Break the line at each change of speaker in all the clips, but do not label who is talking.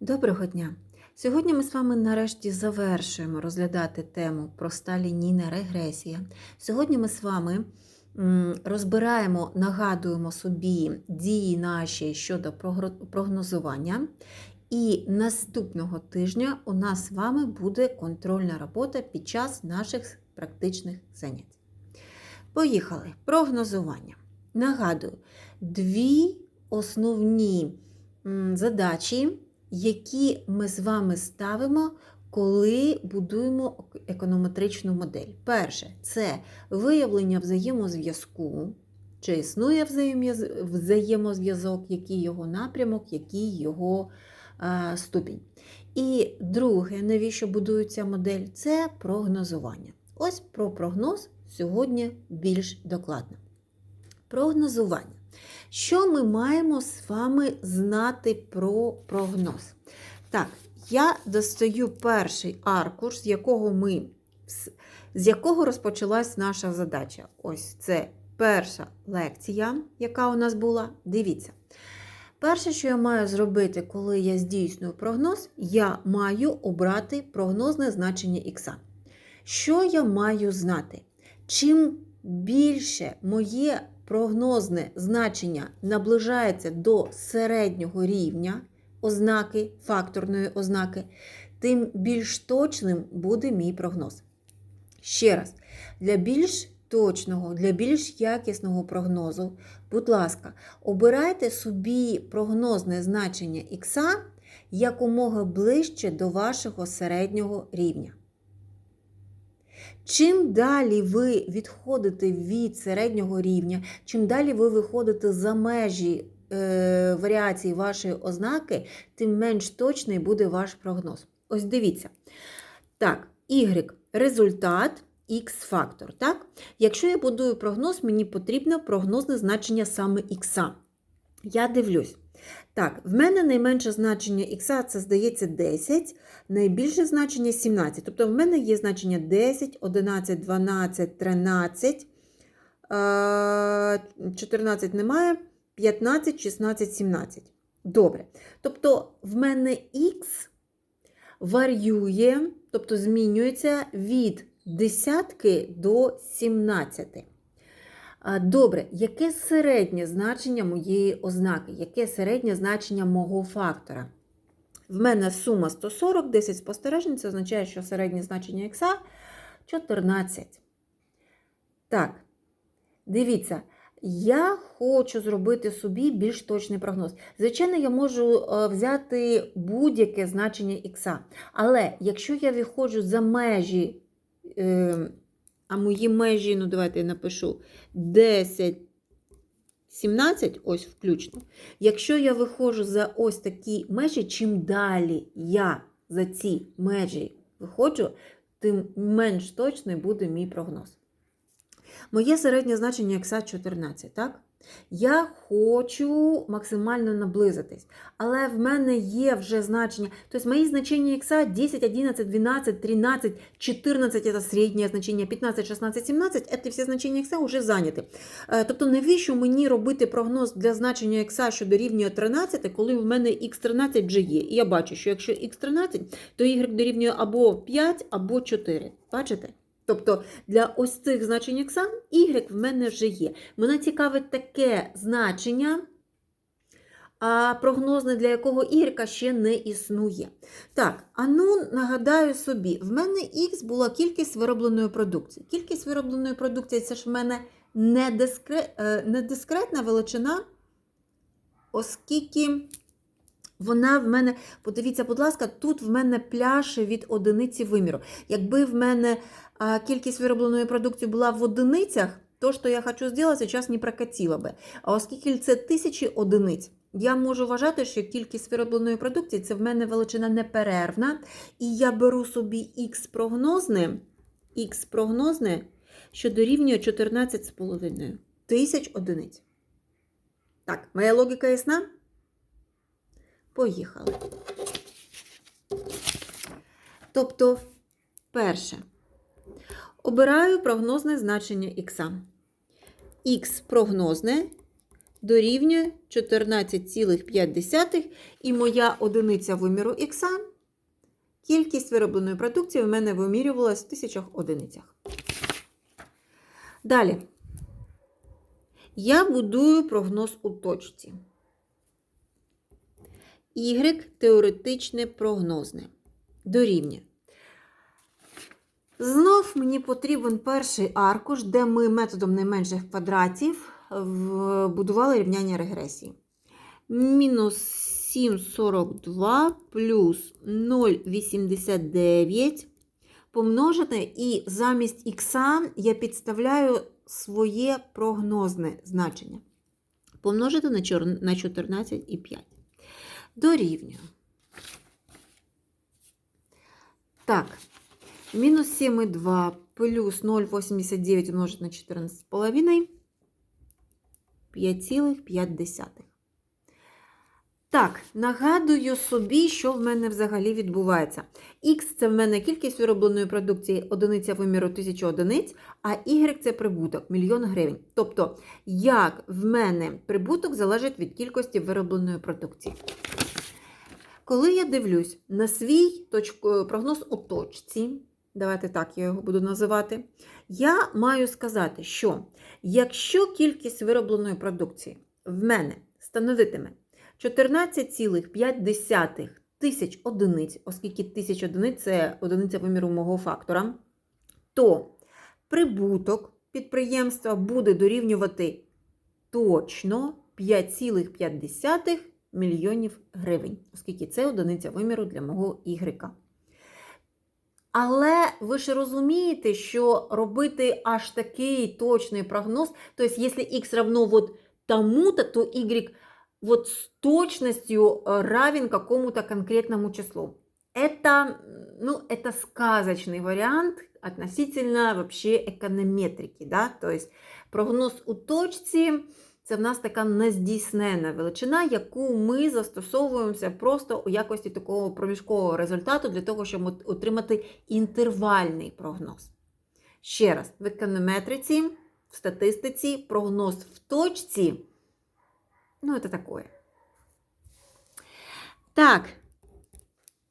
Доброго дня! Сьогодні ми з вами нарешті завершуємо розглядати тему проста лінійна регресія. Сьогодні ми з вами розбираємо, нагадуємо собі дії наші щодо прогнозування. І наступного тижня у нас з вами буде контрольна робота під час наших практичних занять. Поїхали. Прогнозування. Нагадую, дві основні задачі, які ми з вами ставимо, коли будуємо економетричну модель. Перше це виявлення взаємозв'язку. Чи існує взаємозв'язок, який його напрямок, який його е, ступінь. І друге, навіщо будується модель, це прогнозування. Ось про прогноз сьогодні більш докладно. Прогнозування. Що ми маємо з вами знати про прогноз? Так, я достаю перший аркуш, з якого ми з якого розпочалась наша задача. Ось це перша лекція, яка у нас була. Дивіться. Перше, що я маю зробити, коли я здійснюю прогноз, я маю обрати прогнозне значення х. Що я маю знати? Чим більше моє прогнозне значення наближається до середнього рівня ознаки, факторної ознаки, тим більш точним буде мій прогноз. Ще раз, для більш точного, для більш якісного прогнозу, будь ласка, обирайте собі прогнозне значення х якомога ближче до вашого середнього рівня. Чим далі ви відходите від середнього рівня, чим далі ви виходите за межі е, варіації вашої ознаки, тим менш точний буде ваш прогноз. Ось дивіться. Так, y результат, x фактор. Так? Якщо я будую прогноз, мені потрібно прогнозне значення саме х. Я дивлюсь. Так, в мене найменше значення х це здається 10, найбільше значення 17. Тобто в мене є значення 10, 11, 12, 13, е, 14 немає, 15, 16, 17. Добре. Тобто в мене х варіює, тобто змінюється від десятки до 17. Добре, яке середнє значення моєї ознаки? Яке середнє значення мого фактора? В мене сума 140, 10 спостережень, це означає, що середнє значення х 14. Так, дивіться, я хочу зробити собі більш точний прогноз. Звичайно, я можу е, взяти будь-яке значення х. Але якщо я виходжу за межі, е, а мої межі, ну давайте я напишу 10, 17, ось включно. Якщо я виходжу за ось такі межі, чим далі я за ці межі виходжу, тим менш точний буде мій прогноз. Моє середнє значення х 14, так? Я хочу максимально наблизитись, але в мене є вже значення, тобто мої значення х 10, 11, 12, 13, 14 це середнє значення, 15, 16, 17 це всі значення х вже зайняті. Е, Тобто, навіщо мені робити прогноз для значення х, що дорівнює 13, коли в мене х13 вже є. І я бачу, що якщо х13, то y дорівнює або 5, або 4. Бачите? Тобто для ось цих значень х y в мене вже є. Мене цікавить таке значення, а прогнозне, для якого y ще не існує. Так, а ну нагадаю собі, в мене х була кількість виробленої продукції. Кількість виробленої продукції це ж в мене не, е, дискретна величина, оскільки. Вона в мене, подивіться, будь ласка, тут в мене пляше від одиниці виміру. Якби в мене кількість виробленої продукції була в одиницях, то, що я хочу зробити, зараз не прокатило би. А оскільки це тисячі одиниць, я можу вважати, що кількість виробленої продукції це в мене величина неперервна. І я беру собі х прогнозне, х прогнозне, що дорівнює 14,5 тисяч одиниць. Так, моя логіка ясна? Поїхали. Тобто, перше, обираю прогнозне значення х. Х прогнозне дорівнює 14,5 і моя одиниця виміру х, кількість виробленої продукції в мене вимірювалась в тисячах одиницях. Далі. Я будую прогноз у точці. Y теоретичне прогнозне. Дорівнює. Знов мені потрібен перший аркуш, де ми методом найменших квадратів будували рівняння регресії. Мінус 7,42 плюс 0,89 помножити, і замість х я підставляю своє прогнозне значення. Помножити на 14,5. Дорівнюю. Так, мінус 7,2 плюс 0,89 умножити на 14,5. 5,5. Так, нагадую собі, що в мене взагалі відбувається. Х це в мене кількість виробленої продукції, одиниця виміру 1000 одиниць, а Y це прибуток, мільйон гривень. Тобто, як в мене прибуток залежить від кількості виробленої продукції. Коли я дивлюсь на свій точку, прогноз у точці, давайте так я його буду називати, я маю сказати, що якщо кількість виробленої продукції в мене становитиме 14,5 тисяч одиниць, оскільки тисяч одиниць це одиниця виміру мого фактора, то прибуток підприємства буде дорівнювати точно 5,5 мільйонів гривень, оскільки це одиниця виміру для мого Y. Але ви ж розумієте, що робити аж такий точний прогноз, тобто, якщо x равно вот тому-то, то y вот с точностью равен какому-то конкретному числу. Это, ну, это сказочный вариант относительно вообще эконометрики. Да? То есть прогноз у точці це в нас така нездійснена величина, яку ми застосовуємося просто у якості такого проміжкового результату для того, щоб отримати інтервальний прогноз. Ще раз, в економетриці, в статистиці, прогноз в точці. Ну, це таке. Так,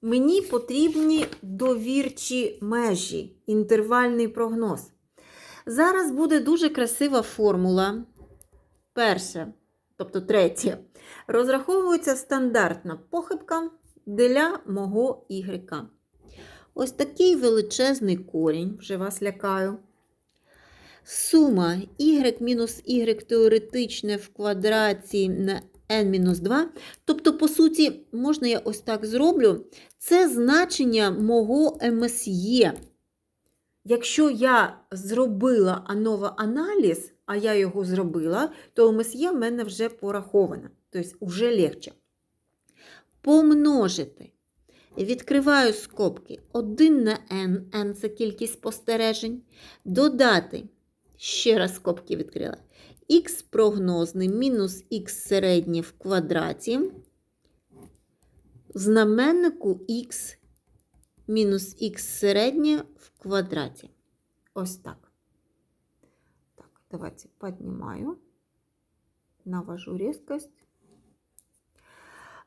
мені потрібні довірчі межі, інтервальний прогноз. Зараз буде дуже красива формула. Перше, тобто третє, розраховується стандартна похибка для мого Y. Ось такий величезний корінь, вже вас лякаю. Сума y мінус y теоретичне в квадраті на n-2. Тобто, по суті, можна я ось так зроблю, це значення мого МСЄ. Якщо я зробила анова аналіз, а я його зробила, то МСЄ в мене вже порахована. Тобто, вже легче. Помножити. Відкриваю скобки 1 на n, n це кількість спостережень. Додати, ще раз скобки відкрила, х прогнозний мінус х середнє в квадраті. Знаменнику х мінус х середнє в квадраті. Ось так. Давайте поднимаю, навожу різкость.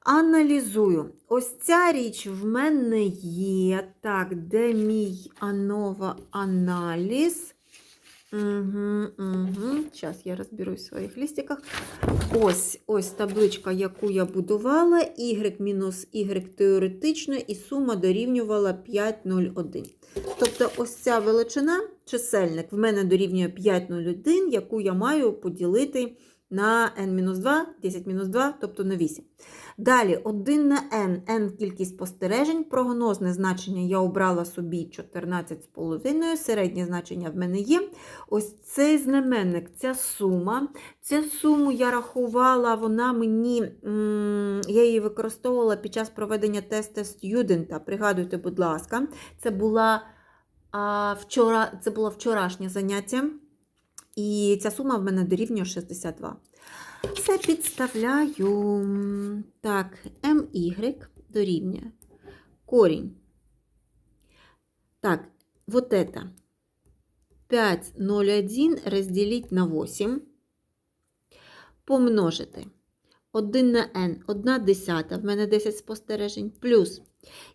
Аналізую. Ось ця річ в мене є. Так, де мій анова аналіз? Угу, угу. Зараз я розберусь в своїх лістиках. Ось ось табличка, яку я будувала, y мінус y теоретично, і сума дорівнювала 5,01. Тобто, ось ця величина, чисельник, в мене дорівнює 5,01, яку я маю поділити на n-2, 10-2, тобто на 8. Далі 1 на n, n кількість спостережень, прогнозне значення я обрала собі 14,5, середнє значення в мене є. Ось цей знаменник, ця сума. Цю суму я рахувала, вона мені, я її використовувала під час проведення тесту студента. Пригадуйте, будь ласка, це була, а, вчора, це було вчорашнє заняття. І ця сума в мене дорівнює 62. Все підставляю. Так, MY дорівнює корінь. Так, вот это 5,01 разделить на 8. помножити 1 на n, 1 десята, в мене 10 спостережень, плюс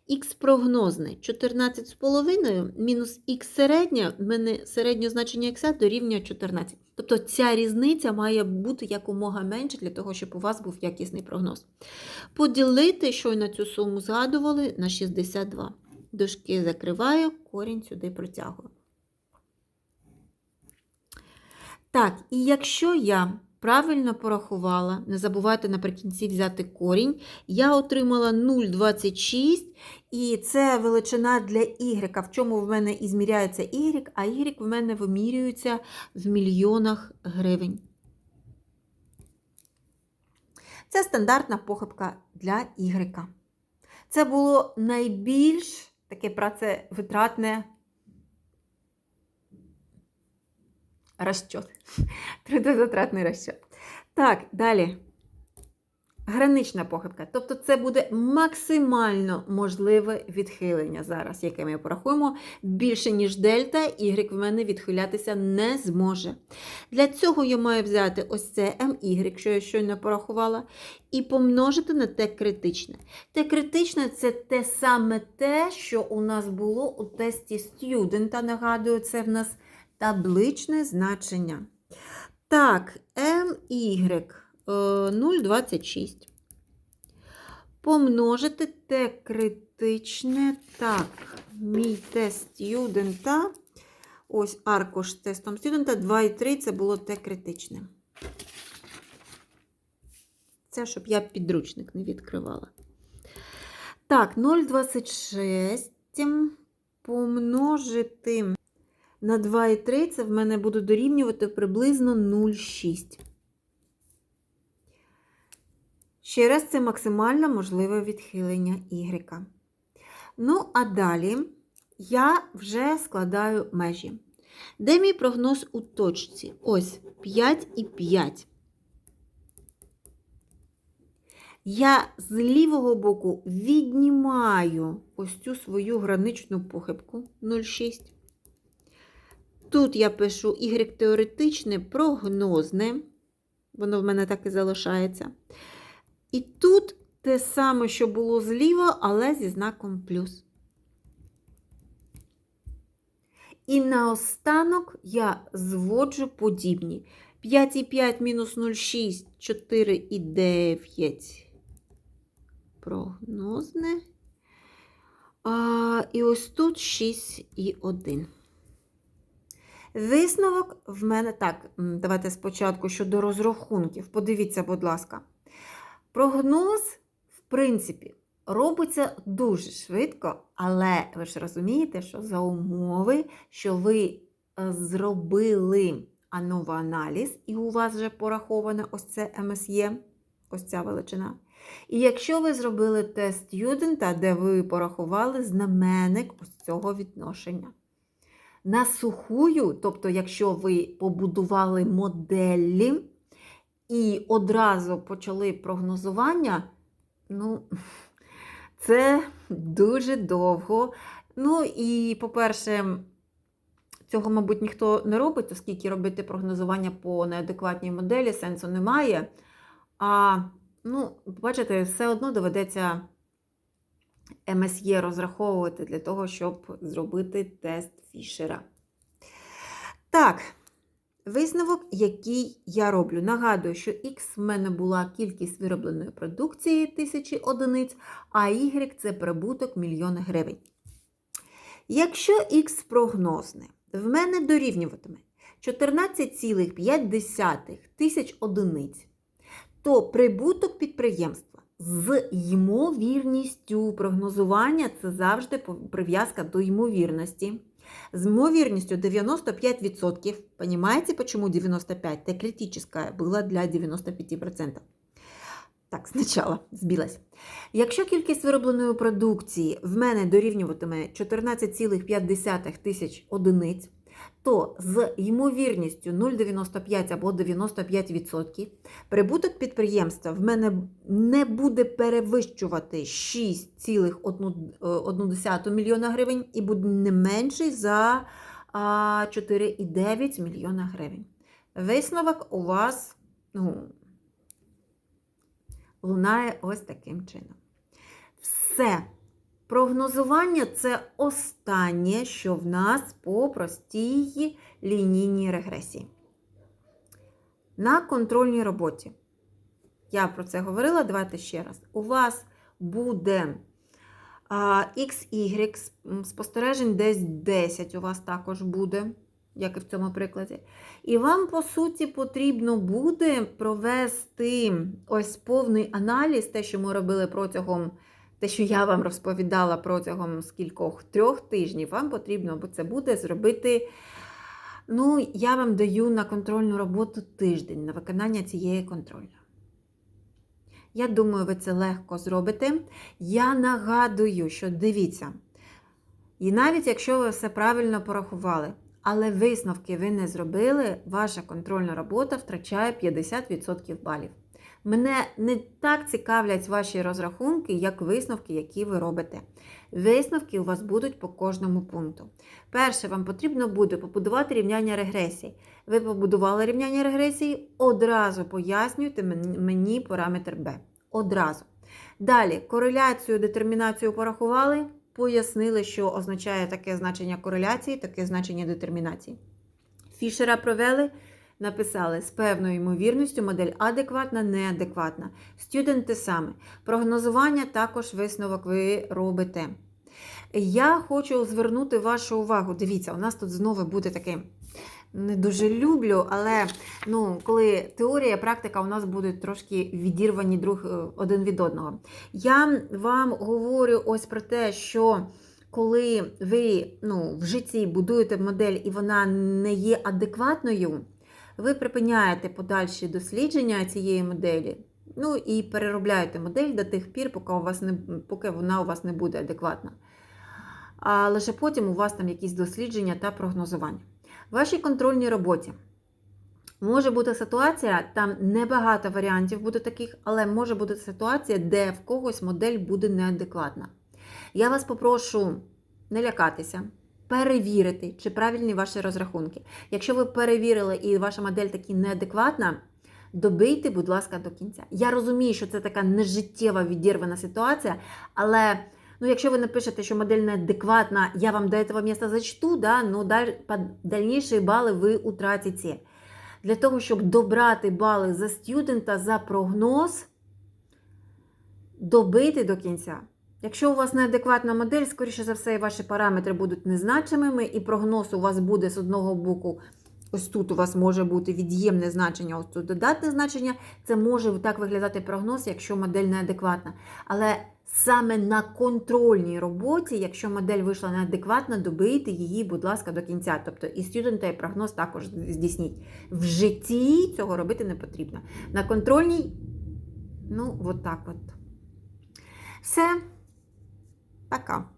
х прогнозне 14,5 мінус х середнє, в мене середнє значення х дорівнює 14. Тобто ця різниця має бути якомога менше для того, щоб у вас був якісний прогноз. Поділити, щойно цю суму згадували, на 62. Дужки закриваю, корінь сюди протягую. Так, і якщо я правильно порахувала, не забувайте наприкінці взяти корінь, я отримала 0,26, і це величина для y, в чому в мене і зміряється y, а y в мене вимірюється в мільйонах гривень. Це стандартна похибка для y. Це було найбільш таке працевитратне розчет. Трудозатратний розчет. Так, далі. Гранична похибка. Тобто це буде максимально можливе відхилення зараз, яке ми порахуємо. Більше, ніж дельта, y в мене відхилятися не зможе. Для цього я маю взяти ось це MY, що я щойно порахувала, і помножити на те критичне. Те критичне це те саме те, що у нас було у тесті студента. Нагадую, це в нас табличне значення. Так, MY. 0,26. Помножити те критичне. Так, мій тест студента. Ось аркуш тестом студента 2,3 це було те критичне. Це, щоб я підручник не відкривала. Так, 0,26 помножити на 2,3 це в мене буде дорівнювати приблизно 0,6. Ще раз, це максимально можливе відхилення Y. Ну, а далі я вже складаю межі. Де мій прогноз у точці? Ось 5 і 5. Я з лівого боку віднімаю ось цю свою граничну похибку 0,6. Тут я пишу Y теоретичне, прогнозне. Воно в мене так і залишається. І тут те саме, що було зліва, але зі знаком плюс. І наостанок я зводжу подібні. 5,5 мінус 0,6, 4,9 прогнозне. А, І ось тут 6,1. Висновок в мене так, давайте спочатку щодо розрахунків. Подивіться, будь ласка. Прогноз, в принципі, робиться дуже швидко, але ви ж розумієте, що за умови, що ви зробили аналіз, і у вас вже пораховане ось це МСЄ, ось ця величина. І якщо ви зробили тест студента, де ви порахували знаменник ось цього відношення. На сухую, тобто, якщо ви побудували моделі, і одразу почали прогнозування, ну, це дуже довго. Ну, і, по-перше, цього, мабуть, ніхто не робить, оскільки робити прогнозування по неадекватній моделі сенсу немає. А, ну, бачите, все одно доведеться МСЄ розраховувати для того, щоб зробити тест Фішера. Так. Висновок, який я роблю. Нагадую, що X в мене була кількість виробленої продукції тисячі одиниць, а Y це прибуток мільйони гривень. Якщо X прогнозне, в мене дорівнюватиме 14,5 тисяч одиниць, то прибуток підприємства з ймовірністю прогнозування це завжди прив'язка до ймовірності. С ймовірністю 95%. Понимаете, почему 95%? Это критическая была для 95%. Так, спочатку збилась. Якщо кількість виробленої продукції в мене дорівнюватиме 14,5 тисяч одиниць, то з ймовірністю 0,95 або 95% прибуток підприємства в мене не буде перевищувати 6,1 мільйона гривень і буде не менший за 4,9 мільйона гривень. Висновок у вас, ну, лунає ось таким чином. Все. Прогнозування це останнє, що в нас по простій лінійній регресії. На контрольній роботі. Я про це говорила, давайте ще раз. У вас буде XY спостережень десь 10 у вас також буде, як і в цьому прикладі. І вам, по суті, потрібно буде провести ось повний аналіз, те, що ми робили протягом, те, що я вам розповідала протягом скількох трьох тижнів, вам потрібно, бо це буде зробити. Ну, я вам даю на контрольну роботу тиждень на виконання цієї контрольної. Я думаю, ви це легко зробите. Я нагадую, що дивіться, і навіть якщо ви все правильно порахували, але висновки ви не зробили, ваша контрольна робота втрачає 50% балів. Мене не так цікавлять ваші розрахунки, як висновки, які ви робите. Висновки у вас будуть по кожному пункту. Перше, вам потрібно буде побудувати рівняння регресії. Ви побудували рівняння регресії, одразу пояснюйте мені параметр B. Одразу. Далі, кореляцію, детермінацію порахували, пояснили, що означає таке значення кореляції, таке значення детермінації. Фішера провели, написали з певною ймовірністю модель адекватна, неадекватна. Студент те саме. Прогнозування також висновок ви робите. Я хочу звернути вашу увагу. Дивіться, у нас тут знову буде таке. Не дуже люблю, але ну, коли теорія, практика у нас будуть трошки відірвані друг один від одного. Я вам говорю ось про те, що коли ви ну, в житті будуєте модель і вона не є адекватною, ви припиняєте подальші дослідження цієї моделі. Ну і переробляєте модель до тих пір, поки, у вас не, поки вона у вас не буде адекватна. А лише потім у вас там якісь дослідження та прогнозування. В вашій контрольній роботі може бути ситуація, там небагато варіантів буде таких, але може бути ситуація, де в когось модель буде неадекватна. Я вас попрошу не лякатися, перевірити, чи правильні ваші розрахунки. Якщо ви перевірили і ваша модель таки неадекватна, добийте, будь ласка, до кінця. Я розумію, що це така нежиттєва відірвана ситуація, але. Ну, якщо ви напишете, що модель неадекватна, я вам до этого места зачту, да, даль, дальніші бали ви утратите. Для того, щоб добрати бали за студента, за прогноз, добити до кінця. Якщо у вас неадекватна модель, скоріше за все, ваші параметри будуть незначимими, і прогноз у вас буде з одного боку. Ось тут у вас може бути від'ємне значення, ось тут додатне значення. Це може так виглядати прогноз, якщо модель неадекватна. Але саме на контрольній роботі, якщо модель вийшла неадекватна, добийте її, будь ласка, до кінця. Тобто і студента, і прогноз також здійсніть. В житті цього робити не потрібно. На контрольній, ну, от так от. Все. Пока.